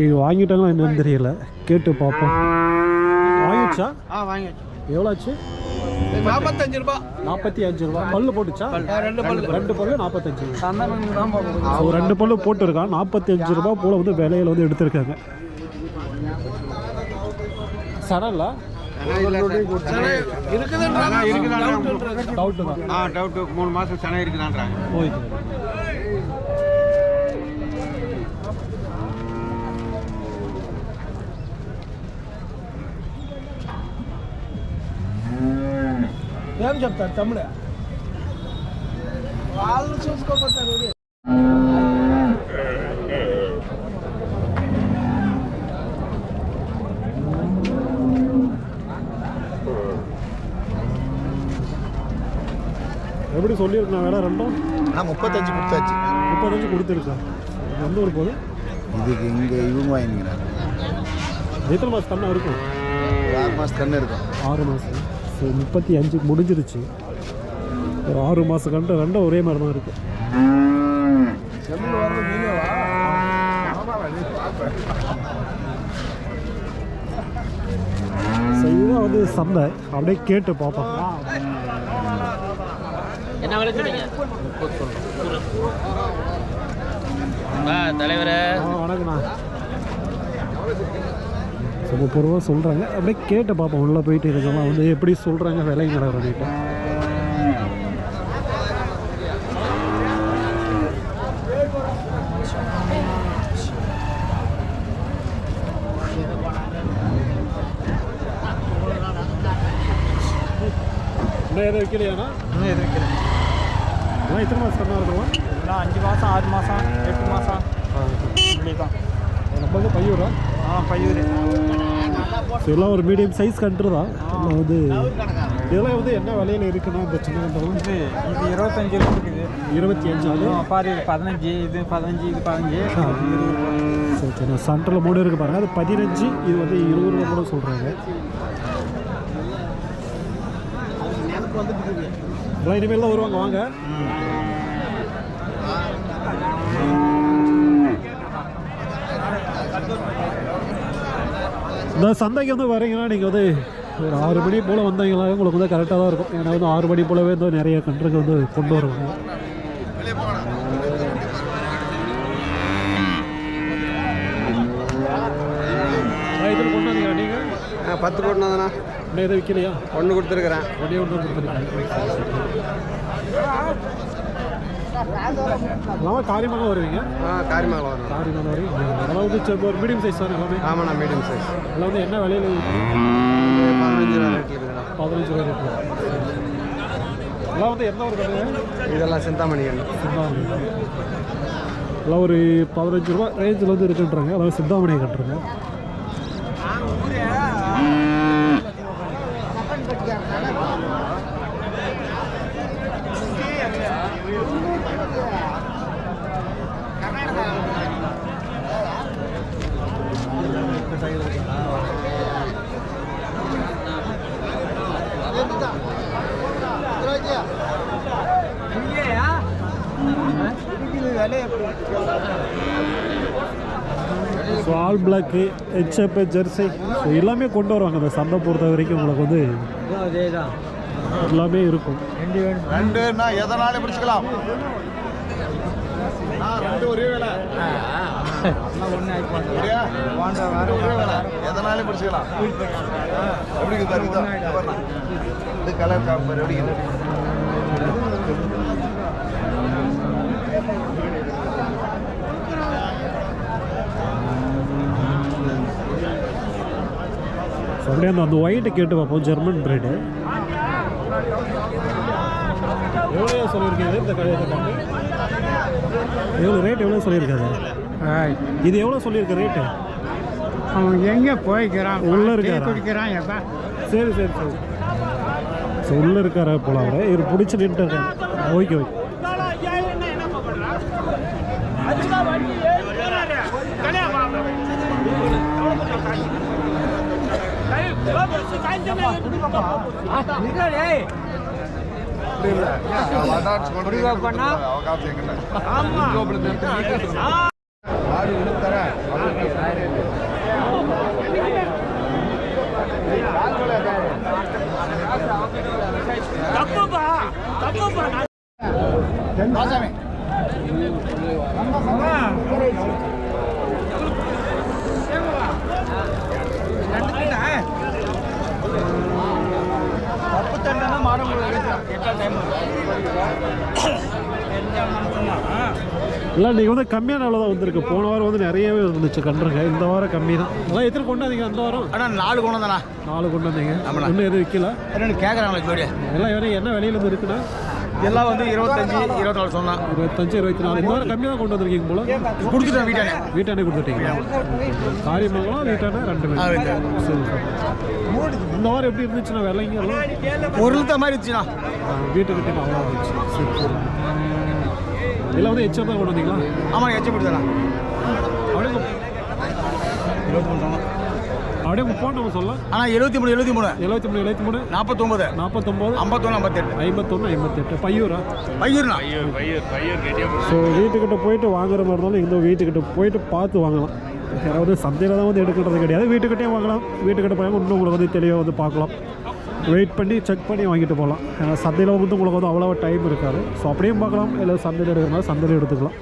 இது வாங்கிட்டாங்களா என்னன்னு தெரியல. கேட்டு பார்ப்போம். வாங்கிடுச்சா? ஆ வாங்கி எவ்வளோ ஆச்சு நாற்பத்தஞ்சு ரூபாய் நாற்பத்தி அஞ்சு ரூபா. பல்லு போட்டுச்சா? ரெண்டு பல்லு. ரெண்டு பல்லு நாற்பத்தஞ்சு ரூபா. ரெண்டு பல்லு போட்டிருக்கான். நாற்பத்தி அஞ்சு ரூபா போல் வந்து விலையில வந்து எடுத்திருக்காங்க. சடல்ல டவுட்டு தான் ஆ டவுட்டு மூணு மாதம் சென்னை இருக்குதான்றாங்க ஓகே ఏం చెప్తారు తమ్ముడు వాళ్ళు చూసుకోపోతారు சொல்லியிருக்கேன் வேலை ரெண்டும். நான் முப்பத்தஞ்சு கொடுத்தாச்சு. முப்பத்தஞ்சு கொடுத்துருக்கேன். எந்த ஒரு போது இதுக்கு இங்கே இவங்க வாங்கிக்கிறாங்க எத்தனை மாதம் கண்ணா இருக்கும்? ஒரு ஆறு மாதம் கண்ணு இருக்கும். ஆறு மாதம் ஸோ முப்பத்தி அஞ்சு முடிஞ்சிருச்சு. ஒரு ஆறு மாதம் கண்டு ரெண்டும் ஒரே மாதிரி தான் இருக்குது ஸோ இதுதான் வந்து சந்தை. அப்படியே கேட்டு பார்ப்போம். என்ன விலை சொன்னீங்க ஆ தலைவரே முப்பது ரூபா சொல்கிறாங்க அப்படியே கேட்டு பார்ப்போம் உள்ளே போயிட்டு இதெல்லாம் வந்து எப்படி சொல்கிறாங்க விலை அப்படின்ட்டு ஏதோ எதுவும் வைக்கலையாண்ணா? அண்ணா எத்தனை மாதம் கண்ணா இருக்குமா இன்னும் அஞ்சு மாதம் ஆறு மாதம் எட்டு மாதம் இப்படி தான் நம்ம வந்து பையூரா? ஆ பையூர். ஸோ எல்லாம் ஒரு மீடியம் சைஸ் கன்று தான். எல்லாம் வந்து இதெல்லாம் வந்து என்ன விலையில இருக்குன்னா இந்த சின்ன கன்றுலாம் இது இது இருபத்தஞ்சு ரூபா இருக்குது. இருபத்தி அஞ்சு அது? ஆ, பாரு இது பதினஞ்சு இது பதினஞ்சு இது பதினஞ்சு. ஆ. சரி சரி சென்டரில் மூணு இருக்கு பாருங்க. அது பதினஞ்சு இது வந்து இருபது ரூபா கூட சொல்கிறாங்க எல்லாம் இனிமேல் தான் வருவாங்க வாங்க. இந்த சந்தைக்கு வந்து வரீங்கன்னா நீங்கள் வந்து ஒரு ஆறு மணி போல் வந்தீங்களா உங்களுக்கு வந்து கரெக்டாக தான் இருக்கும். ஏன்னா வந்து ஆறு மணி போலவே வந்து நிறைய கன்றுக்கு வந்து கொண்டு வருவாங்க. இதில் நீங்கள் பத்து போட்டுனதுண்ணா இன்னும் எதுவும் விற்கலையா ஒன்று கொடுத்துருக்குறேன். ஒன்றே ஒன்று கொடுத்துருக்கீங்க எல்லாமே காரியமாக வருவீங்க? ஆ காரிமங்கலம் வரும் காரியமாக வருவீங்க. அதெல்லாம் வந்து ஒரு மீடியம் சைஸ் தான் எல்லாமே? ஆமாண்ணா மீடியம் சைஸ் எல்லாம் வந்து என்ன விலையில பதினஞ்சு ரூபா ரேட்டில் இருக்குதுண்ணா பதினஞ்சு ரூபா ரேட்டு எல்லாம் வந்து எந்த ஒரு கடை இதெல்லாம் சிந்தாமணி சிந்தாமணி எல்லாம் ஒரு பதினஞ்சு ரூபா ரேஞ்சில் வந்து இருக்குன்றாங்க. அதாவது சிந்தாமணியை கட்டுறாங்க so all black HF jersey so எல்லாமே கொண்டு வருவாங்க. அந்த சந்தை பொறுத்த வரைக்கும் உங்களுக்கு வந்து எல்லாமே இருக்கும். ரெண்டு எதனாலும் பிடிச்சிக்கலாம்? ரெண்டு ஒரே வேலை எதனாலும் பிடிச்சிக்கலாம்? எப்படி இது கலர் காப்பர் எப்படி அப்படியே அந்த அந்த ஒயிட்டு கேட்டு பார்ப்போம். ஜெர்மன் பிரெட்டு எவ்வளோ சொல்லியிருக்கீங்க? இந்த எவ்வளோ ரேட் எவ்வளோ சொல்லியிருக்காரு? இது எவ்வளோ சொல்லியிருக்க ரேட்டு அவன் எங்கே போய்க்கிறான்? உள்ள டீ இருக்காரா? குடிக்கிறான் எப்போ? சரி சரி சரி. ஸோ உள்ளே இருக்கார போல அவரை? இவர் பிடிச்சி நின்று ஓகே ஓகே ஆடு இழுத்தர தப்பு தண்டனை மாட முடியாது எட்டா டைம் இல்லை நீங்கள் வந்து கம்மியான அளவு தான் வந்திருக்கு. போன வாரம் வந்து நிறையவே இருந்துச்சு கன்றுங்க. இந்த வாரம் கம்மி தான் அதான் எத்தனை கொண்டு வந்தீங்க அந்த வாரம்? அண்ணா நாலு குணம் தானா நாலு கொண்டு வந்தீங்க. இன்னும் எதுவும் விற்கல ரெண்டு கேட்குறாங்களே ஜோடி எல்லாம் வேணும் என்ன விலையில இருந்து இருக்குன்னா எல்லாம் வந்து இருபத்தஞ்சு இருபத்தி நாலு சொன்னான் இருபத்தஞ்சு இருபத்தி நாலு. இந்த வாரம் கம்மியாக தான் கொண்டு வந்திருக்கீங்க போல. கொடுத்துட்டேன் வீட்டானே வீட்டானே கொடுத்துட்டீங்க காரியமங்கலம் வீட்டானே ரெண்டு. சரி சார். இந்த வாரம் எப்படி இருந்துச்சுன்னா விலைங்க ஒரு மாதிரி இருந்துச்சுண்ணா. வீட்டுக்கிட்டே அவ்வளோ இருந்துச்சு. சரி சரி. எல்லாம் வந்து தான் கொண்டு வந்தீங்களா? ஆமாம் எச்சு கொடுத்தாண்ணா அப்படியே இருபத்தி மூணு அப்படியே சொல்லலாம். ஆனால் எழுபத்தி மூணு எழுபத்தி மூணு. எழுபத்தி மூணு எழுபத்தி மூணு. நாற்பத்தொம்பது நாற்பத்தொம்போது ஐம்பத்தொன்று ஐம்பத்தெட்டு. ஐம்பத்தொன்று ஐம்பத்தெட்டு. பையூரா? பையூர்ண்ணா. ஸோ வீட்டுக்கிட்ட போயிட்டு வாங்குற மாதிரி இருந்தாலும் இந்த வீட்டுக்கிட்ட போயிட்டு பார்த்து வாங்கலாம். யாராவது சந்தையில் தான் வந்து எடுக்கிறது கிடையாது. வீட்டுக்கிட்டே வாங்கலாம். வீட்டுக்கிட்ட போய் இன்னும் உங்களுக்கு வந்து தெளிவாக வந்து பார்க்கலாம். வெயிட் பண்ணி செக் பண்ணி வாங்கிட்டு போகலாம். ஏன்னா சந்தையில் வந்து உங்களுக்கு வந்து அவ்வளோ டைம் இருக்காது. ஸோ அப்படியும் பார்க்கலாம். இல்லை சந்தையில் எடுக்கிறனால சந்தையில் எடுத்துக்கலாம்.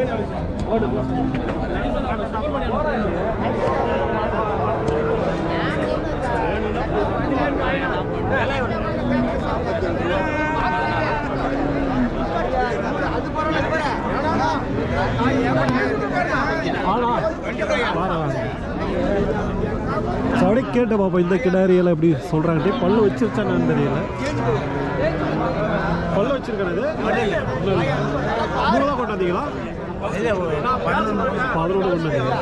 Yeah வாங்க வாங்க ஸோ அப்படியே கேட்டு பாப்பா இந்த கிடாரியெல்லாம் எப்படி சொல்கிறாங்க பல்லு வச்சிருச்சான்னு தெரியல. பல்லு வச்சிருக்கிறது. மூணு தான் கொண்டாந்தீங்களா? பதினொன்று கொண்டாந்தீங்க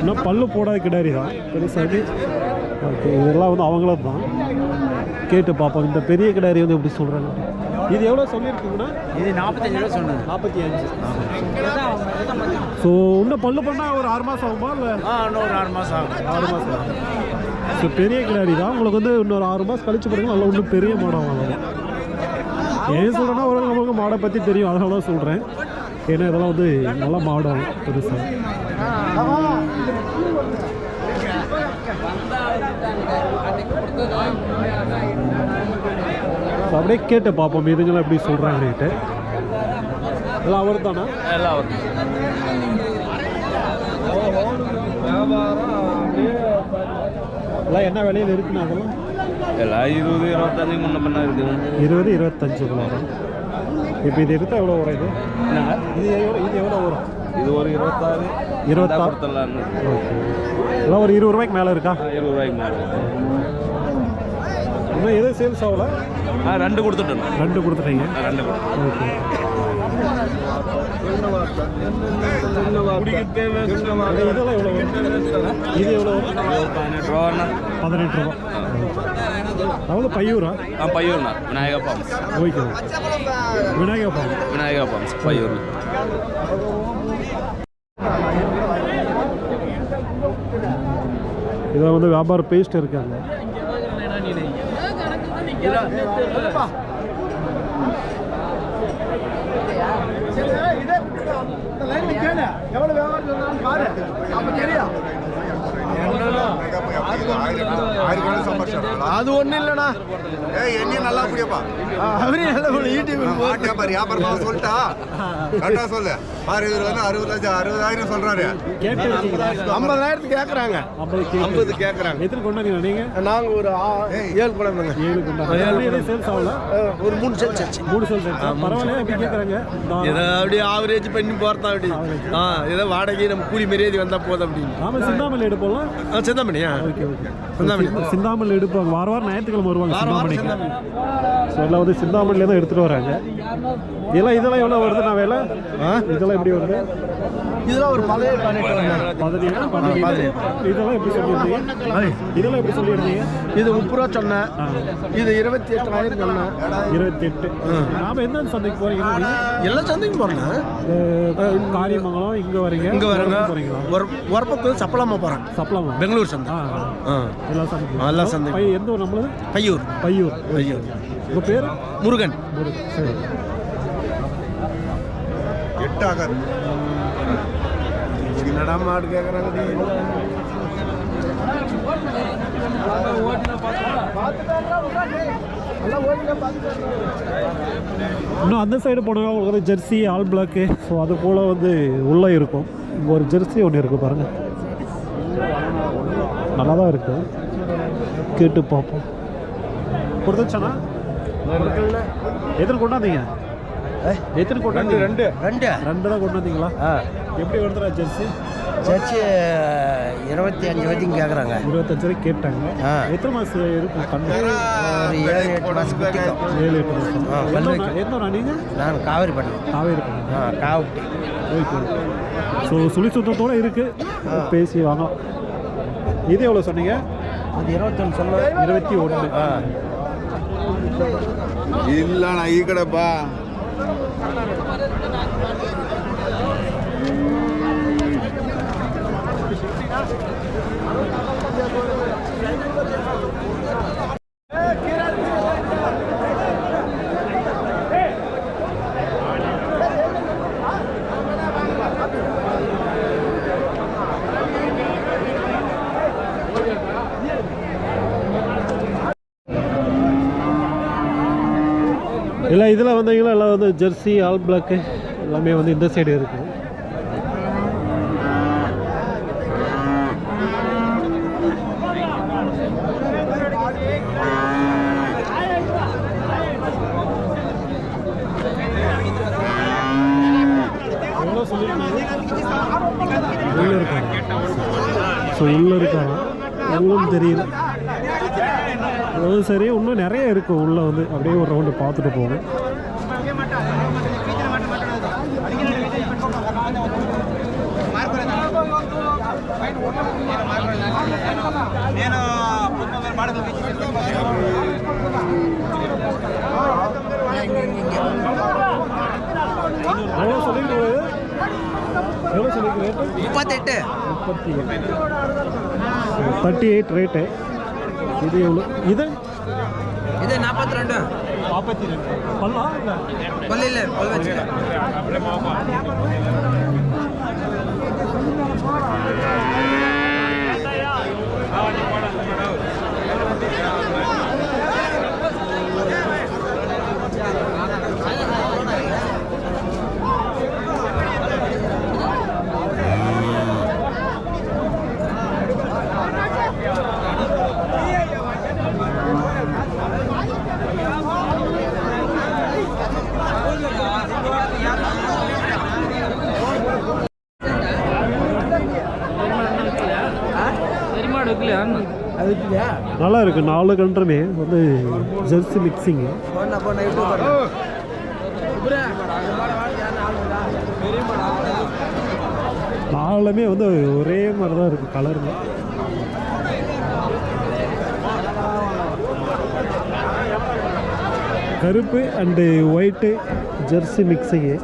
இன்னும் பல்லு போடாத கிடாரி தான் பெருசாகி ஓகே இதெல்லாம் வந்து அவங்களும் தான் கேட்டு பார்ப்போம் இந்த பெரிய கிடாரி வந்து எப்படி சொல்கிறாங்க இது எவ்வளோ சொல்லியிருக்கீங்கன்னா இது நாற்பத்தஞ்சு ரூபா சொன்னேன் நாற்பத்தி அஞ்சு. ஸோ இன்னும் பல்லு பண்ணால் ஒரு ஆறு மாதம் ஆகுமா இல்லை? ஆ இன்னும் ஒரு ஆறு மாதம் ஆகும். ஆறு மாதம் ஆகும். ஸோ பெரிய கிடாரி தான். உங்களுக்கு வந்து இன்னொரு ஆறு மாதம் கழிச்சு பாருங்க நல்லா இன்னும் பெரிய மாடம் வாங்கலாம் ஏன் சொல்கிறேன்னா ஒரு நம்மளுக்கு மாடை பற்றி தெரியும். அதனால தான் சொல்கிறேன் ஏன்னா இதெல்லாம் வந்து நல்லா மாடம் பெருசாக ஸோ அப்படியே கேட்டு பார்ப்போம். இதுங்கெல்லாம் எப்படி சொல்கிறாங்கன்னுட்டு எல்லாம் அவர் தானே எல்லாம் எல்லாம் என்ன விலையில் இருக்குண்ணா அதெல்லாம்? எல்லாம் இருபது இருபத்தஞ்சு முன்ன பண்ண இருக்குது. இருபது இருபத்தஞ்சுக்குள்ள வரும் இப்போ இது எடுத்தால் எவ்வளோ வரும் இது? இது எவ்வளோ இது எவ்வளோ வரும்? இது ஒரு இருபத்தாறு. இருபத்தாறு எல்லாம் ஒரு இருபது ரூபாய்க்கு மேலே இருக்கா? இருபது ரூபாய்க்கு மேலே. இன்னும் எதுவும் சேல்ஸ் ஆகல? ரெண்டு கொடுத்துட்டேன். ரெண்டு கொடுத்துட்டீங்க? ஆ, ரெண்டு ஓகே. இது எவ்வளோ பதினெட்டு பதினெட்டு ரூபா பையூரா? ஆ பையூர்ண்ணா. Vinayaka farms. Okay. Vinayaka farms பையூரில் இதில் வந்து வியாபார பேஸ்ட் இருக்காங்க. 이对 와, 이 리, அது ஒன்றும் இல்லைண்ணா ஏய் என்னையும் நல்லா புரியப்பா அவரே நல்ல யூடியூப் மாட்டியா பாரு வியாபாரமா சொல்லிட்டா. கரெக்டா சொல்லு. பாரு இவர் வந்து அறுபது லட்சம் அறுபதாயிரம் இருக்கீங்களா ஐம்பதாயிரத்துக்கு கேட்குறாங்க ஐம்பது கேட்குறாங்க எத்தனை கொண்டாங்க நீங்கள் நாங்கள் ஒரு ஏழு குழந்தைங்க ஏழு எதுவும் சேல்ஸ் ஆகல? ஒரு மூணு செல் சச்சு மூணு சேல்ஸ் பரவாயில்ல எப்படி கேட்குறாங்க ஏதோ அப்படியே ஆவரேஜ் பண்ணி போகிறதா அப்படி. ஆ ஏதோ வாடகை நம்ம கூலி மரியாதை வந்தால் போதும் அப்படின்னு. நாம சிந்தாமல்லி எடுப்போம்ல? ஆ சிந்தாமணியா? Okay okay. சிந்தாமணி. சிந்தாமல் எடுப்பாங்க வார வாரம் ஞாயிற்றுக்கிழமை வருவாங்க சிந்தாமணிக்கு. ஸோ எல்லாம் வந்து சிந்தாமணிலே தான் எடுத்துகிட்டு வராங்க. இதெல்லாம் இதெல்லாம் எவ்வளோ வருது நான் வேலை? இதெல்லாம் எப்படி வருது? இதெல்லாம் ஒரு பழைய பதினேழு இதெல்லாம் எப்படி சொல்லியிருந்தீங்க? இதெல்லாம் எப்படி சொல்லியிருந்தீங்க? இது முப்பது ரூபா சொன்னேன் இது இருபத்தி எட்டாயிரம் சொன்னேன். இருபத்தி எட்டு நாம எந்த சந்தைக்கு போறீங்க எல்லா சந்தைக்கும் போறேன் காரியமங்கலம் இங்க வரீங்க இங்க வரேங்க ஒரு ஒரு பக்கம் சப்பலாமா போறேன். சப்பலாமா பெங்களூர் சந்தை. எல்லா சந்தைக்கும். எல்லா சந்தைக்கும். பை- எந்த ஊர் நம்மளது? பையூர். பையூர். பையூர். உங்க பேர்? முருகன். முருகன். சரி. எட்டு ஆகாது என்னடா மாடு கேட்குறாங்க இன்னும் அந்த சைடு போனால் உங்களுக்கு வந்து ஜெர்சி ஆல் பிளாக்கு ஸோ அது போல் வந்து உள்ளே இருக்கும். இங்கே ஒரு ஜெர்சி ஒன்று இருக்குது பாருங்கள் நல்லா தான் இருக்கு. கேட்டு பார்ப்போம். கொடுத்துச்சானா எத்தனை கொண்டாந்தீங்க? எத்தனை கொண்டாந்து ரெண்டு. ரெண்டு. ரெண்டு தான் கொண்டு வந்தீங்களா எப்படி வருதுடா ஜெர்சி? சர்ச்சு இருபத்தி அஞ்சு வரைக்கும் கேட்குறாங்க இருபத்தஞ்சு ரூபாய் கேட்டாங்க. எத்தனை மாதம் இருக்கும் ஒரு ஏழு எட்டு மாதம் ஏழு எட்டு மாதம் ஊரா நீங்கள் நான் காவேரி பண்ணேன் காவேரி பண்ண ஆ காவுட்டி ஓகே ஸோ சுழி சுத்தத்தோடு இருக்குது பேசி வாங்கலாம் இது எவ்வளோ சொன்னீங்க? அது இருபத்தொன்று சொல்ல இருபத்தி ஒன்று இல்லை நான் ஈ கடைப்பா குழந்தைங்களும் எல்லாம் வந்து ஜெர்சி ஆல் பிளாக்கு எல்லாமே வந்து இந்த சைடு இருக்குது. ஸோ உள்ளே இருக்காராம் ஒன்றும் தெரியல அதுவும் சரி இன்னும் நிறைய இருக்கும் உள்ளே வந்து அப்படியே ஒரு ரவுண்டு பார்த்துட்டு போகணும் எவ்வளோ சொல்லிட்டு ரேட்டு முப்பத்தெட்டு. முப்பத்தி தேர்ட்டி எயிட் ரேட்டு இது எவ்வளோ? இது? இது நாற்பத்தி ரெண்டு நாற்பத்தி ரெண்டு. பல்லா இல்லை பல்லு இல்லை பல் வச்சு அதுக்குயா நல்லா இருக்கு நாலு கன்றுமே வந்து ஜெர்சி மிக்சிங்கு நாலுமே வந்து ஒரே மாதிரி தான் இருக்குது கலருங்க கருப்பு அண்டு ஒயிட்டு ஜெர்சி மிக்சிங்கு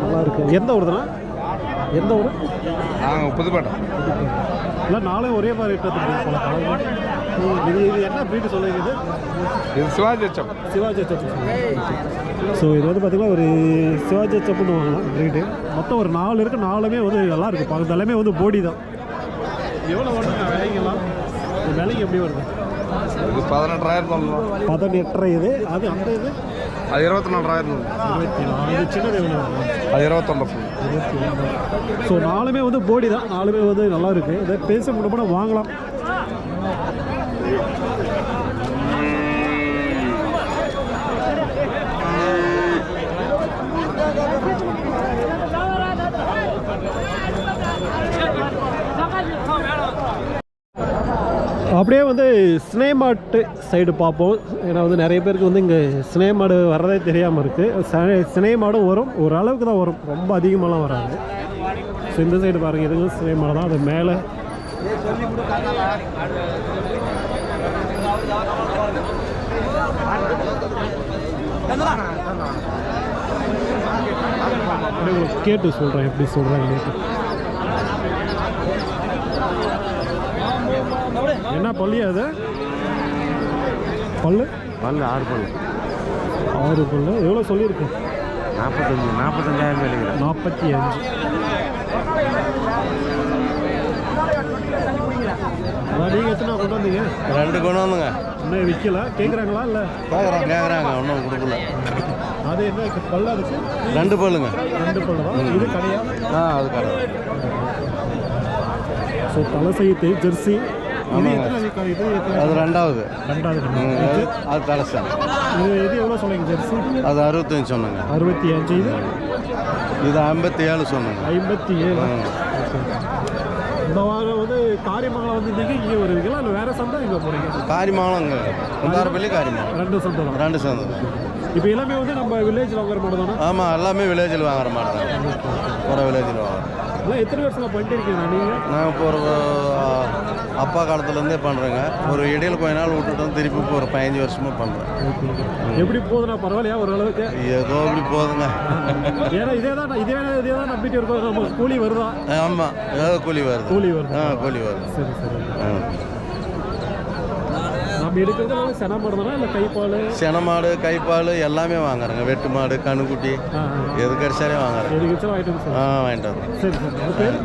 நல்லா இருக்கு. எந்த ஊருதுண்ணா? எந்த ஊர்? நாங்கள் புதுப்பேட்டை. இல்லை நாளும் ஒரே மாதிரி எடுத்து போல இது இது என்ன ப்ரீடு சொல்லுங்க இது சிவாஜி அச்சம். சிவாஜி சப்பு ஸோ இது வந்து பார்த்தீங்கன்னா ஒரு சிவாஜி சப்புன்னு வாங்கலாம் ப்ரீடு மொத்தம் ஒரு நாலு இருக்குது நாலுமே வந்து நல்லா இருக்குது பார்க்குறது எல்லாமே வந்து போடி தான். எவ்வளோ வருதுங்க விலைங்கெல்லாம்? விலைக்கு எப்படி வருது? இது பதினெட்டாயிரம் பதினெட்டரை இது. அது அந்த இது? அது இருபத்தி நாலாயிரம் இருபத்தி நாலு சின்னது அது இருபத்தி ஸோ நாலுமே வந்து போடி தான். நாலுமே வந்து நல்லா இருக்குது இதை பேச முடியுமா வாங்கலாம். அப்படியே வந்து சினேமாட்டு சைடு பார்ப்போம். ஏன்னா வந்து நிறைய பேருக்கு வந்து இங்கே சினேமாடு மாடு வர்றதே தெரியாமல் இருக்குது சினேமாடும் வரும். ஓரளவுக்கு தான் வரும். ரொம்ப அதிகமாகலாம் வராது. ஸோ இந்த சைடு பாருங்கள் இதுவும் ஸ்னே தான். அது மேலே. கேட்டு சொல்கிறேன் எப்படி சொல்கிறாங்க என்ன பள்ளியா அது? பல்லு? பல்லு ஆறு பல்லு. ஆறு பல்லு? எவ்வளோ சொல்லியிருக்கு? நாற்பத்தஞ்சு நாற்பத்தஞ்சாயிரம் வெளிக்கிறேன் நாற்பத்தி அஞ்சு. நீங்கள் எத்தனை கொண்டு வந்தீங்க? ரெண்டு கொண்டு வந்துங்க. இன்னும் விற்கல கேட்குறாங்களா இல்லை? கேட்குறாங்க கேட்குறாங்க ஒன்றும் கொடுக்கல. அது என்ன பல்லு அதுக்கு ரெண்டு பல்லுங்க. ரெண்டு பல்லு தான் இது கடையா? ஆ அது கடை. ஸோ தலை செய்யுது ஜெர்சி. அது ரெண்டாவது. அது தலைசன் இது இது எவ்வளோ சொல்லுங்க ஜெர்சி? அது அறுபத்தஞ்சு சொன்னங்க. அறுபத்தி அஞ்சு இது? இது ஐம்பத்தி ஏழு சொன்னங்க. ஐம்பத்தி ஏழு. இந்த வாரம் வந்து காரியமங்கலம் வந்து நீங்கள் இங்கே வருவீங்களா? இல்லை வேறு சந்தை இங்கே போகிறீங்க காரிமாலங்க குந்தாரப்பள்ளி ரெண்டு சந்தை ரெண்டு சேர்ந்து இப்போ எல்லாமே வந்து நம்ம வில்லேஜில் வாங்குற மாடு தானே ஆமாம் எல்லாமே வில்லேஜில் வாங்குற தான் ஒரு வில்லேஜில் வாங்குறோம் எத்தனை வருஷம் பண்ணிட்டு இருக்கீங்க நீங்கள் நான் இப்போ ஒரு அப்பா காலத்துலேருந்தே பண்ணுறேங்க. ஒரு இடையில கொஞ்ச நாள் விட்டுட்டோம் திருப்பி இப்போ ஒரு பதினஞ்சு வருஷமாக பண்ணுறேன். எப்படி போகுதுண்ணா பரவாயில்லையா ஓரளவுக்கு ஏதோ இப்படி போகுதுங்க. ஏன்னா இதே தான் இதே இதே தான் நம்பிட்டு இருக்கோம். கூலி வருதா? ஆமாம் ஏதோ கூலி வருது. கூலி வருது? ஆ கூலி வருது. சரி சரி. ஆ. நம்ம எடுக்கிறது எல்லாமே சென மாடு தானே? இல்லை கைப்பால்? சென மாடு கைப்பால் எல்லாமே வாங்குறேங்க. வெட்டு மாடு கண்ணுக்குட்டி ஆ எது கிடைச்சாலே ஐட்டம்ஸ் ஆ வாங்கிட்டு வரோம் சரி சரி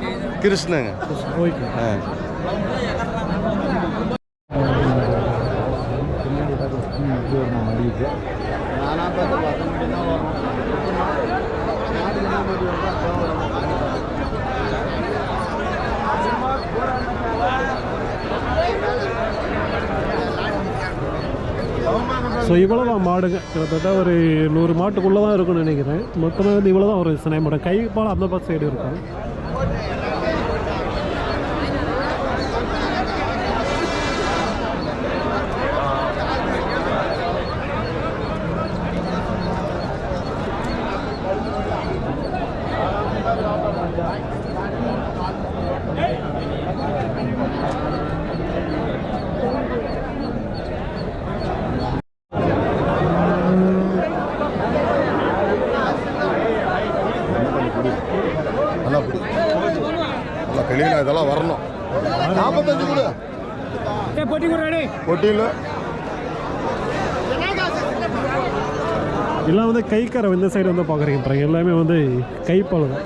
கிருஷ்ணங்க. ஓகே. ஆ. ஸோ இவ்வளோ தான் மாடுங்க. கிட்டத்தட்ட ஒரு நூறு மாட்டுக்குள்ளே தான் இருக்கும்னு நினைக்கிறேன். மொத்தமாக வந்து இவ்வளோ தான் ஒரு சினை மாடு. கைப்பால் அந்த பக்கம் சைடு இருக்கும். கிளீனா இதெல்லாம் வரணும். நாற்பத்தஞ்சு கூட. எல்லாம் வந்து கைக்கார இந்த சைடு வந்து பார்க்குறீங்க எல்லாமே வந்து கைப்பால் தான்